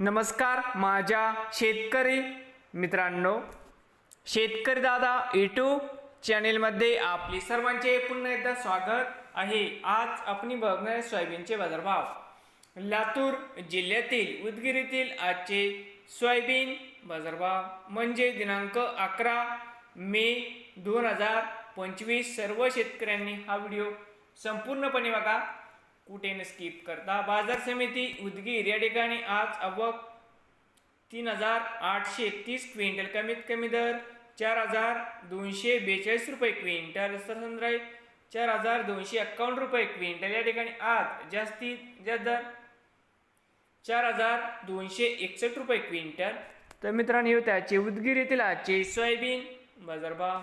नमस्कार माझ्या शेतकरी मित्रांनो शेतकरी दादा यूट्यूब चॅनेलमध्ये आपले सर्वांचे पुन्हा एकदा स्वागत आहे. आज आपण बघणार सोयाबीनचे बाजारभाव. लातूर जिल्ह्यातील उदगिरीतील आजचे सोयाबीन बाजारभाव म्हणजे दिनांक अकरा मे दोन हजार पंचवीस. सर्व शेतकऱ्यांनी हा व्हिडिओ संपूर्णपणे बघा. कुठे न स्किप करता. बाजार समिती उदगीर या ठिकाणी आज अवक तीन हजार आठशे तीस क्विंटल. कमीत कमी दर चार हजार दोनशे बेचाळीस रुपये क्विंटल. सरसंद्र चार हजार दोनशे एक्कावन्न रुपये क्विंटल. या ठिकाणी आज जास्तीत जास्त दर चार हजार दोनशे एकसष्ट रुपये क्विंटल. तर मित्रांनो हे उदगीर येथील आजचे सोयाबीन बाजारभाव